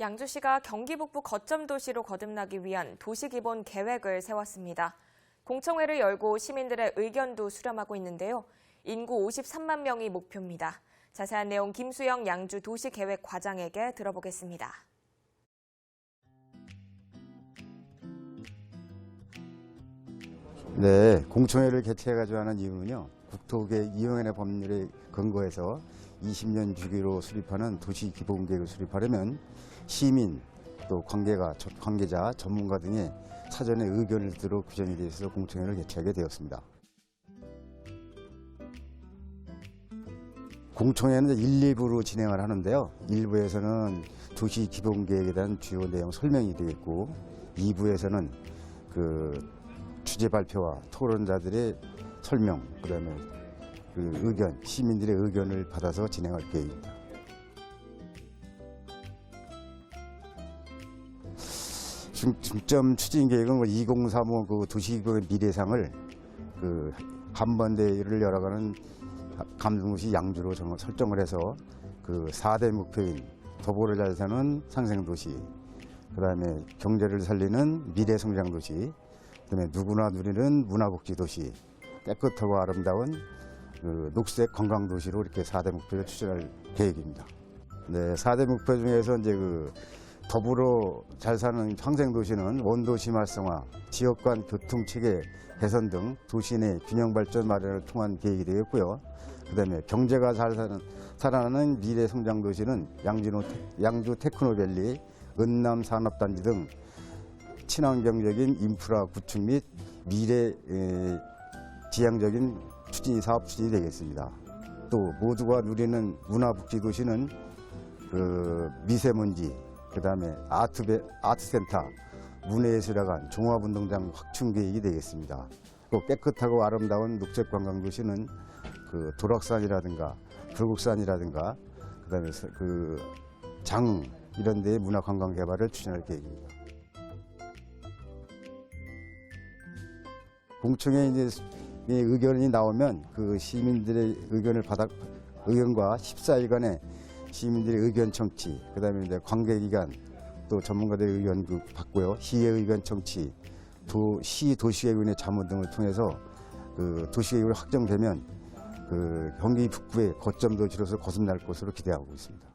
양주시가 경기 북부 거점 도시로 거듭나기 위한 도시 기본 계획을 세웠습니다. 공청회를 열고 시민들의 의견도 수렴하고 있는데요. 인구 53만 명이 목표입니다. 자세한 내용 김수영 양주 도시계획 과장에게 들어보겠습니다. 네, 공청회를 개최해가지고 하는 이유는요. 국토계 이용연의 법률에 근거해서 20년 주기로 수립하는 도시 기본계획을 수립하려면 시민 또 관계가 관계자 전문가 등의 사전에 의견을 들어 되어 있어서 공청회를 개최하게 되었습니다. 공청회는 1, 2부로 진행을 하는데요. 1부에서는 도시 기본계획에 대한 주요 내용 설명이 되겠고 2부에서는 그 주제 발표와 토론자들의 설명, 그다음에 그 의견, 시민들의 의견을 받아서 진행할 계획입니다. 중- 중점 추진 계획은 2035 그 도시기획 미래상을 그 한번대회를 열어가는 감동시 양주로 정- 설정을 해서 그 4대 목표인 도보를 잘 사는 상생도시, 그 다음에 경제를 살리는 미래성장도시, 그 다음에 누구나 누리는 문화복지도시, 깨끗하고 아름다운 그 녹색 관광도시로 이렇게 4대 목표를 추진할 계획입니다. 네, 4대 목표 중에서 이제 그 더불어 잘 사는 상생도시는 원도시 활성화, 지역 간 교통 체계 개선 등 도시 내 균형 발전 마련을 통한 계획이 되겠고요. 그다음에 경제가 잘 사는 살아나는 미래 성장 도시는 양진호 테- 양주 테크노밸리, 은남 산업단지 등 친환경적인 인프라 구축 및 미래 에, 지향적인 추진 사업 추진이 되겠습니다. 또 모두가 누리는 문화복지 도시는 그 미세먼지, 그 다음에 아트 아트센터, 문화예술회관, 종합운동장 확충 계획이 되겠습니다. 또 깨끗하고 아름다운 녹색 관광 도시는 그 도락산이라든가 불국산이라든가 그 다음에 서- 그장 이런 데의 문화 관광 개발을 추진할 계획입니다. 공청회 이제 이 의견이 나오면 그 시민들의 의견을 받아 의견과 14일간의 시민들의 의견 청취, 그다음에 이제 관계기관 또 전문가들의 의견 그 받고요. 시의 의견 청취, 도 시 도시계획위원회 자문 등을 통해서 그 도시계획이 확정되면 그 경기 북부의 거점 도시로서 거듭날 것으로 기대하고 있습니다.